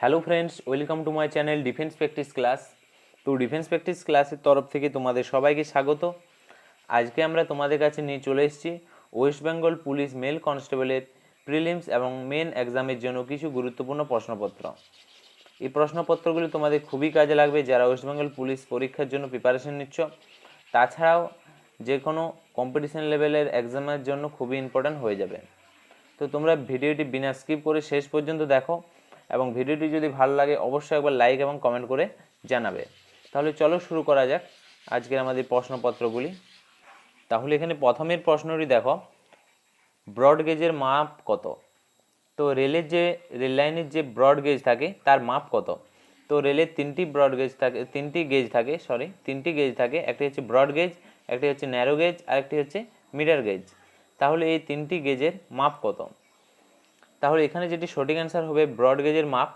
Hello friends welcome to my channel defence practice class তো defence practice ক্লাসের তরফ থেকে তোমাদের সবাইকে স্বাগত। আজকে আমরা তোমাদের কাছে নিয়ে চলে এসেছি ওয়েস্ট বেঙ্গল পুলিশ মেল কনস্টেবলের প্রিলিমস এবং মেন এক্সামের জন্য কিছু গুরুত্বপূর্ণ প্রশ্নপত্র। এই প্রশ্নপত্রগুলি তোমাদের খুবই কাজে লাগবে যারা ওয়েস্ট বেঙ্গল পুলিশ পরীক্ষার জন্য প্রিপারেশন নিচ্ছ। তাছাড়াও যে কোনো কম্পিটিশন লেভেলের এক্সামের জন্য খুবই ইম্পর্ট্যান্ট হয়ে যাবে। তো তোমরা ভিডিওটি বিনা স্কিপ করে শেষ পর্যন্ত দেখো। এবং ভিডিওটি যদি ভালো লাগে, অবশ্যই একবার লাইক এবং কমেন্ট করে জানাবে। তাহলে চলো শুরু করা যাক আজকের আমাদের প্রশ্নপত্রগুলি। তাহলে এখানে প্রথমের প্রশ্নটি দেখো ব্রড গেজের মাপ কত? তো রেলের যে রেল লাইনের যে ব্রড গেজ থাকে, তার মাপ কত? তো রেলের তিনটি ব্রড গেজ থাকে, তিনটি গেজ থাকে সরি তিনটি গেজ থাকে, একটি হচ্ছে ব্রড গেজ একটি হচ্ছে ন্যারো গেজ আর একটি হচ্ছে মিটার গেজ তাহলে এই তিনটি গেজের মাপ কত? তাহলে এখানে যেটি সঠিক অ্যান্সার হবে ব্রড গেজের মাপ।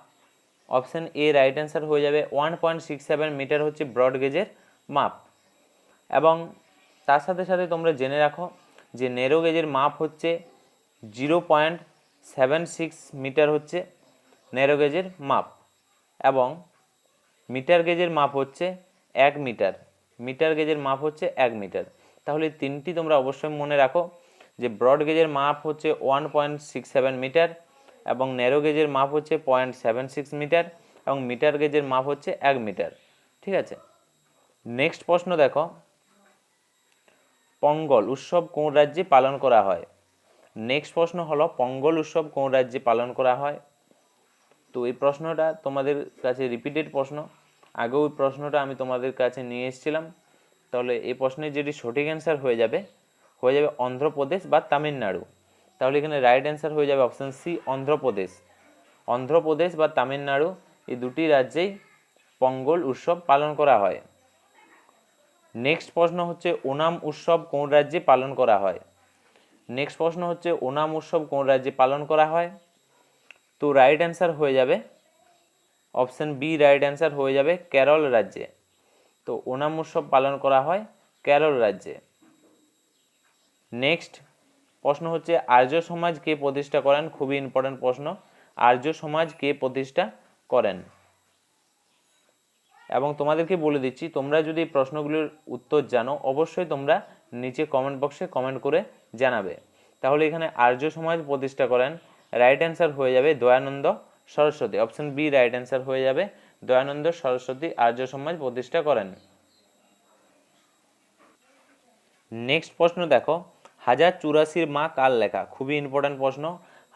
অপশান এ রাইট অ্যান্সার হয়ে যাবে one point six seven metre হচ্ছে ব্রড গেজের মাপ। এবং তার সাথে সাথে তোমরা জেনে রাখো যে নেরো গেজের মাপ হচ্ছে zero point seven six metre হচ্ছে নেরো গেজের মাপ। এবং মিটার গেজের মাপ হচ্ছে এক মিটার মিটার গেজের মাপ হচ্ছে এক মিটার তাহলে তিনটি তোমরা অবশ্যই মনে রাখো। যে ব্রড গেজের মাপ হচ্ছে one point six seven metre এবং ন্যারো গেজের মাপ হচ্ছে পয়েন্ট সেভেন সিক্স মিটার এবং মিটার গেজের মাপ হচ্ছে এক মিটার, ঠিক আছে? নেক্সট প্রশ্ন দেখো। পঙ্গল উৎসব কোন রাজ্যে পালন করা হয়? নেক্সট প্রশ্ন হলো, পঙ্গল উৎসব কোন রাজ্যে পালন করা হয়? তো এই প্রশ্নটা তোমাদের কাছে রিপিটেড প্রশ্ন। আগেও ওই প্রশ্নটা আমি তোমাদের কাছে নিয়ে এসেছিলাম। তাহলে এই প্রশ্নের যেটি সঠিক অ্যান্সার হয়ে যাবে হয়ে যাবে অন্ধ্রপ্রদেশ বা তামিলনাড়ু। তাহলে এখানে রাইট অ্যান্সার হয়ে যাবে অপশান সি অন্ধ্রপ্রদেশ। অন্ধ্রপ্রদেশ বা তামিলনাড়ু এই দুটি রাজ্যেই পঙ্গল উৎসব পালন করা হয়। নেক্সট প্রশ্ন হচ্ছে, ওনাম উৎসব কোন রাজ্যে পালন করা হয়? নেক্সট প্রশ্ন হচ্ছে, ওনাম উৎসব কোন রাজ্যে পালন করা হয়? তো রাইট অ্যান্সার হয়ে যাবে অপশান বি রাইট অ্যান্সার হয়ে যাবে কেরল রাজ্যে। তো ওনাম উৎসব পালন করা হয় কেরল রাজ্যে। নেক্সট প্রশ্ন হচ্ছে, আর্য সমাজ কে প্রতিষ্ঠা করেন? খুবই ইম্পর্টেন্ট প্রশ্ন। আর্য সমাজ কে প্রতিষ্ঠা করেন? এবং তোমাদেরকে বলে দিচ্ছি, তোমরা যদি এই প্রশ্নগুলির উত্তর জানো, অবশ্যই তোমরা নিচে কমেন্ট বক্সে কমেন্ট করে জানাবে। তাহলে এখানে আর্য সমাজ প্রতিষ্ঠা করেন রাইট অ্যান্সার হয়ে যাবে Dayanand Saraswati. Option B right answer হয়ে যাবে দয়ানন্দ সরস্বতী, আর্য সমাজ প্রতিষ্ঠা করেন। নেক্সট প্রশ্ন দেখো হাজার চুরাশির মা কার লেখা? খুবই ইম্পর্ট্যান্ট প্রশ্ন।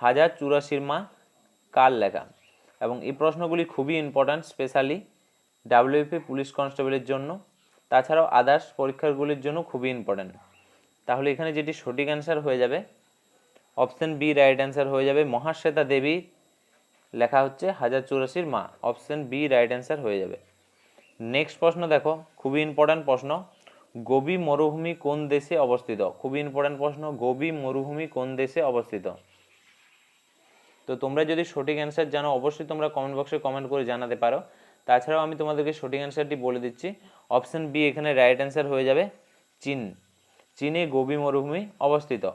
হাজার চুরাশির মা কার লেখা? এবং এই প্রশ্নগুলি খুবই ইম্পর্ট্যান্ট স্পেশালি ডাব্লিউপি পুলিশ কনস্টেবলের জন্য। তাছাড়াও আদার্স পরীক্ষাগুলির জন্য খুবই ইম্পর্ট্যান্ট তাহলে এখানে যেটি সঠিক অ্যান্সার হয়ে যাবে অপশন বি রাইট অ্যান্সার হয়ে যাবে। মহাশ্বেতা দেবী লেখা হচ্ছে হাজার চুরাশির মা। অপশন বি রাইট অ্যান্সার হয়ে যাবে। নেক্সট প্রশ্ন দেখো, খুবই ইম্পর্ট্যান্ট প্রশ্ন। গোবি মরুভূমি কোন দেশে অবস্থিত? খুবই ইম্পর্ট্যান্ট প্রশ্ন, গোবি মরুভূমি কোন দেশে অবস্থিত? তো তোমরা যদি সঠিক অ্যান্সার জানো, অবশ্যই তোমরা কমেন্ট বক্সে কমেন্ট করে জানাতে পারো। তাছাড়াও আমি তোমাদেরকে সঠিক অ্যান্সারটি বলে দিচ্ছি। অপশন বি এখানে রাইট অ্যান্সার হয়ে যাবে চীন। চীনে গোবি মরুভূমি অবস্থিত।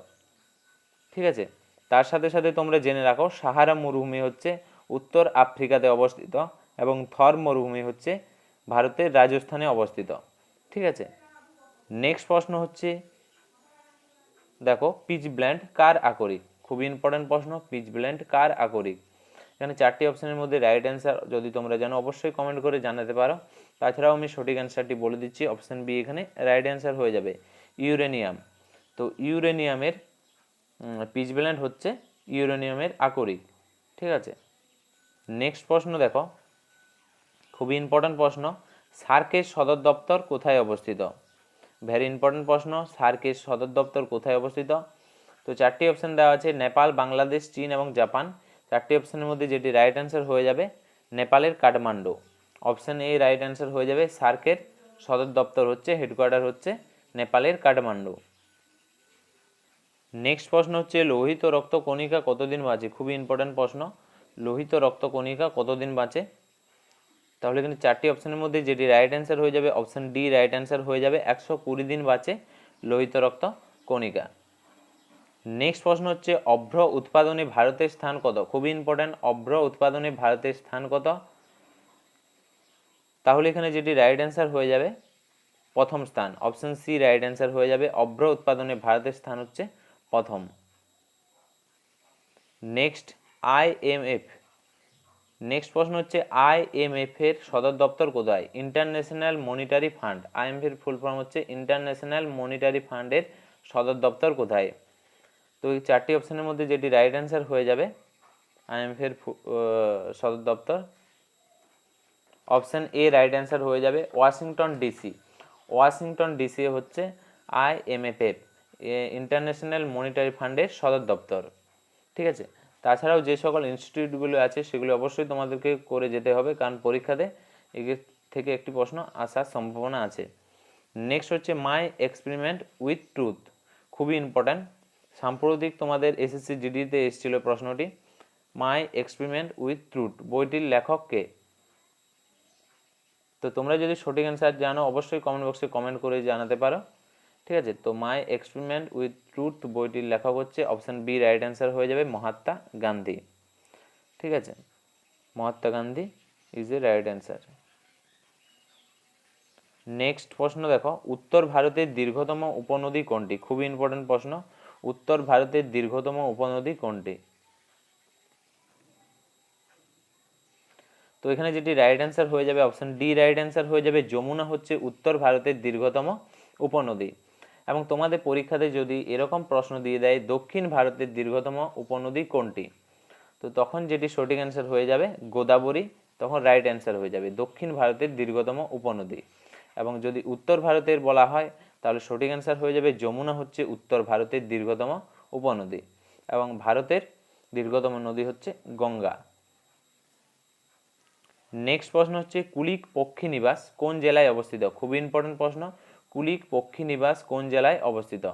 ঠিক আছে? তার সাথে সাথে তোমরা জেনে রাখো, সাহারা মরুভূমি হচ্ছে উত্তর আফ্রিকাতে অবস্থিত এবং থর মরুভূমি হচ্ছে ভারতের রাজস্থানে অবস্থিত। ঠিক আছে? নেক্সট প্রশ্ন হচ্ছে, দেখো পিচ ব্ল্যান্ড কার আকরিক খুবই ইম্পর্টেন্ট প্রশ্ন পিচ ব্ল্যান্ড কার আকরিক এখানে চারটি অপশনের মধ্যে রাইট অ্যান্সার যদি তোমরা জানো, অবশ্যই কমেন্ট করে জানাতে পারো। তাছাড়াও আমি সঠিক অ্যান্সারটি বলে দিচ্ছি অপশন বি এখানে রাইট অ্যান্সার হয়ে যাবে ইউরেনিয়াম তো ইউরেনিয়ামের পিচ ব্ল্যান্ড হচ্ছে ইউরেনিয়ামের আকরিক ঠিক আছে? নেক্সট প্রশ্ন দেখো, খুবই ইম্পর্ট্যান্ট প্রশ্ন সার্কের সদর দপ্তর কোথায় অবস্থিত? ভেরি ইম্পর্ট্যান্ট প্রশ্ন সার্কের সদর দপ্তর কোথায় অবস্থিত? তো চারটি অপশান দেওয়া আছে, নেপাল, বাংলাদেশ, চীন এবং জাপান। চারটি অপশানের মধ্যে যেটি রাইট অ্যান্সার হয়ে যাবে, নেপালের Kathmandu. Option A right answer হয়ে যাবে সার্কের সদর দপ্তর হচ্ছে হেডকোয়ার্টার হচ্ছে, নেপালের কাঠমান্ডু। নেক্সট প্রশ্ন হচ্ছে, লোহিত রক্ত কণিকা কতদিন বাঁচে? খুবই ইম্পর্ট্যান্ট প্রশ্ন। লোহিত রক্ত কণিকা কতদিন বাঁচে? তাহলে এখানে চারটি অপশানের মধ্যে যেটি রাইট অ্যান্সার হয়ে যাবে অপশন ডি রাইট অ্যান্সার হয়ে যাবে একশো কুড়ি দিন বাঁচে লোহিত রক্ত কণিকা। নেক্সট প্রশ্ন হচ্ছে, অভ্র উৎপাদনে ভারতের স্থান কত? খুবই ইম্পর্ট্যান্ট অভ্র উৎপাদনে ভারতের স্থান কত? তাহলে এখানে যেটি রাইট অ্যান্সার হয়ে যাবে, প্রথম স্থান। অপশন সি রাইট অ্যান্সার হয়ে যাবে, অভ্র উৎপাদনে ভারতের স্থান হচ্ছে প্রথম। নেক্সট আইএমএফ নেক্সট প্রশ্ন হচ্ছে আইএমএফ এর সদর দপ্তর কোথায়? International Monetary Fund IMF full form হচ্ছে ইন্টারন্যাশনাল মনিটারি ফান্ডের সদর দপ্তর কোথায়? তো এই চারটি অপশনের মধ্যে যেটি রাইট অ্যান্সার হয়ে যাবে আইএমএফ এর সদর দপ্তর। অপশন এ রাইট অ্যান্সার হয়ে যাবে ওয়াশিংটন ডিসি ওয়াশিংটন ডিসি হচ্ছে আইএমএফএফ ইন্টারন্যাশনাল মনিটারি ফান্ডের সদর দপ্তর। ঠিক আছে? তাছাড়াও যে সকল ইনস্টিটিউটগুলো আছে, সেগুলো অবশ্যই তোমাদেরকে করে যেতে হবে, কারণ পরীক্ষাতে এগুলো থেকে একটি প্রশ্ন আসার সম্ভাবনা আছে। নেক্সট হচ্ছে মাই এক্সপেরিমেন্ট উইথ ট্রুথ খুবই ইম্পর্ট্যান্ট সাম্প্রতিক তোমাদের এসএসসি জিডিতে এসেছিল প্রশ্নটি মাই এক্সপেরিমেন্ট উইথ ট্রুথ বইটির লেখককে তো তোমরা যদি সঠিক অ্যান্সার জানো, অবশ্যই কমেন্ট বক্সে কমেন্ট করে জানাতে পারো। ঠিক আছে? তো মাই এক্সপেরিমেন্ট উইথ ট্রুথ বইটির লেখক হচ্ছে অপশন বি রাইট অ্যান্সার হয়ে যাবে মহাত্মা গান্ধী। ঠিক আছে? Mahatma Gandhi is a right answer next প্রশ্ন দেখো, উত্তর ভারতের দীর্ঘতম উপনদী কোনটি? খুবই ইম্পর্টেন্ট প্রশ্ন। উত্তর ভারতের দীর্ঘতম উপনদী কোনটি? তো এখানে যেটি রাইট অ্যান্সার হয়ে যাবে অপশন ডি রাইট অ্যান্সার হয়ে যাবে, যমুনা হচ্ছে উত্তর ভারতের দীর্ঘতম উপনদী। এবং তোমাদের পরীক্ষাতে যদি এরকম প্রশ্ন দিয়ে দেয়, দক্ষিণ ভারতের দীর্ঘতম উপনদী কোনটি? তো তখন যেটি সঠিক অ্যান্সার হয়ে যাবে গোদাবরী, তখন রাইট অ্যান্সার হয়ে যাবে দক্ষিণ ভারতের দীর্ঘতম উপনদী। এবং যদি উত্তর ভারতের বলা হয়, তাহলে সঠিক অ্যান্সার হয়ে যাবে যমুনা হচ্ছে উত্তর ভারতের দীর্ঘতম উপনদী এবং ভারতের দীর্ঘতম নদী হচ্ছে গঙ্গা। নেক্সট প্রশ্ন হচ্ছে কুলিক পক্ষী নিবাস কোন জেলায় অবস্থিত? খুবই ইম্পর্টেন্ট প্রশ্ন। কুলিক পক্ষী নিবাস কোন জেলায় অবস্থিত?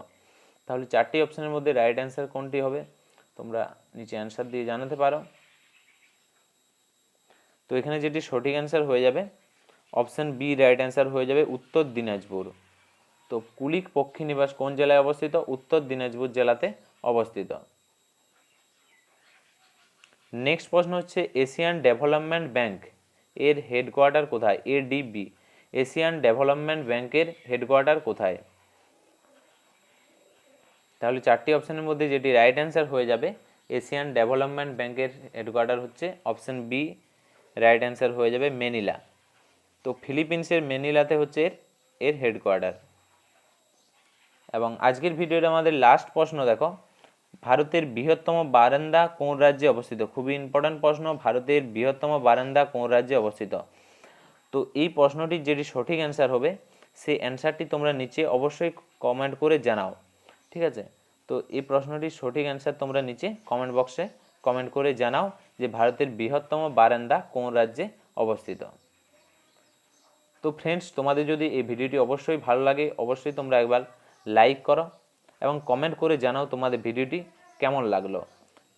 তাহলে চারটি অপশানের মধ্যে রাইট অ্যান্সার কোনটি হবে? তোমরা নিচে অ্যান্সার দিয়ে জানাতে পারো। তো এখানে যেটি সঠিক অ্যান্সার হয়ে যাবে অপশন বি রাইট অ্যান্সার হয়ে যাবে উত্তর দিনাজপুর। তো কুলিক পক্ষী নিবাস কোন জেলায় অবস্থিত? উত্তর দিনাজপুর জেলাতে অবস্থিত। নেক্সট প্রশ্ন হচ্ছে এশিয়ান ডেভেলপমেন্ট ব্যাংক এর হেডকোয়ার্টার কোথায়? এডিবি এশিয়ান ডেভেলপমেন্ট ব্যাংকের হেডকোয়ার্টার কোথায়? তাহলে চারটি অপশানের মধ্যে যেটি রাইট অ্যান্সার হয়ে যাবে, এশিয়ান ডেভেলপমেন্ট ব্যাংকের হেডকোয়ার্টার হচ্ছে অপশন বি রাইট অ্যান্সার হয়ে যাবে মেনিলা তো ফিলিপিন্সের মেনিলাতে হচ্ছে এর এর হেডকোয়ার্টার। এবং আজকের ভিডিওটা আমাদের লাস্ট প্রশ্ন দেখো, ভারতের বৃহত্তম বারান্দা কোন রাজ্যে অবস্থিত? খুবই ইম্পর্ট্যান্ট প্রশ্ন, ভারতের বৃহত্তম বারান্দা কোন রাজ্যে অবস্থিত? তো এই প্রশ্নটির যেটি সঠিক অ্যান্সার হবে, সেই অ্যান্সারটি তোমরা নিচে অবশ্যই কমেন্ট করে জানাও, ঠিক আছে? তো এই প্রশ্নটির সঠিক অ্যান্সার তোমরা নিচে কমেন্ট বক্সে কমেন্ট করে জানাও যে ভারতের বৃহত্তম বারান্দা কোন রাজ্যে অবস্থিত। তো ফ্রেন্ডস তোমাদের যদি এই ভিডিওটি অবশ্যই ভালো লাগে, অবশ্যই তোমরা একবার লাইক করো এবং কমেন্ট করে জানাও তোমাদের ভিডিওটি কেমন লাগল।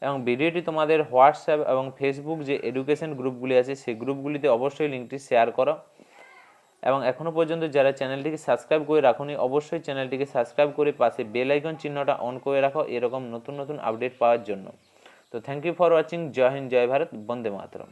এবং ভিডিওটি তোমাদের হোয়াটসঅ্যাপ এবং ফেসবুক যে এডুকেশন গ্রুপগুলি আছে, সেই গ্রুপগুলিতে অবশ্যই লিঙ্কটি শেয়ার করো। এবং এখনও পর্যন্ত যারা চ্যানেলটিকে সাবস্ক্রাইব করে রাখুনি, অবশ্যই চ্যানেলটিকে সাবস্ক্রাইব করে পাশে বেল আইকন চিহ্নটা অন করে রাখো, এরকম নতুন নতুন আপডেট পাওয়ার জন্য। তো থ্যাংক ইউ ফর ওয়াচিং জয় হিন্দ, জয় ভারত, বন্দে মাতরম।